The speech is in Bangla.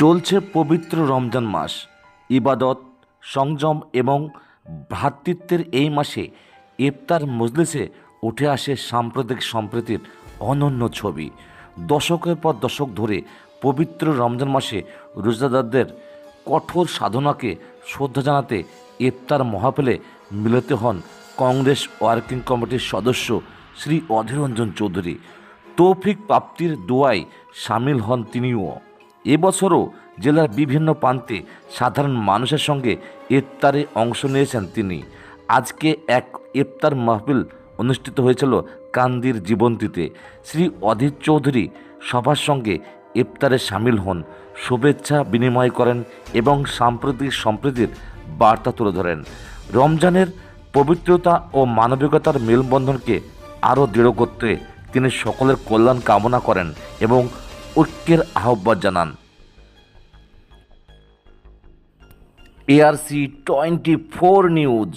চলছে পবিত্র রমজান মাস। ইবাদত, সংযম এবং ভ্রাতৃত্বের এই মাসে ইফতার মজলিসে উঠে আসে সাম্প্রদায়িক সম্প্রীতির অনন্য ছবি। দশকের পর দশক ধরে পবিত্র রমজান মাসে রোজাদারদের কঠোর সাধনাকে শ্রদ্ধা জানাতে ইফতার মহাপেলে মিলিত হন কংগ্রেস ওয়ার্কিং কমিটির সদস্য শ্রী অধীররঞ্জন চৌধুরী। তৌফিক প্রাপ্তির দোয়ায় সামিল হন তিনিও। এবছরও জেলার বিভিন্ন প্রান্তে সাধারণ মানুষের সঙ্গে ইফতারে অংশ নিয়েছেন তিনি। আজকে এক ইফতার মাহফিল অনুষ্ঠিত হয়েছিল কান্দির জীবন্তীতে। শ্রী অধীর চৌধুরী সবার সঙ্গে ইফতারে সামিল হন। শুভেচ্ছা বিনিময় করেন এবং সাম্প্রতিক সম্প্রীতির বার্তা তুলে ধরেন। রমজানের পবিত্রতা ও মানবিকতার মেলবন্ধনকে আরও দৃঢ় করতে তিনি সকলের কল্যাণ কামনা করেন এবং ঐক্যের আহ্বান জানান। ARC twenty four news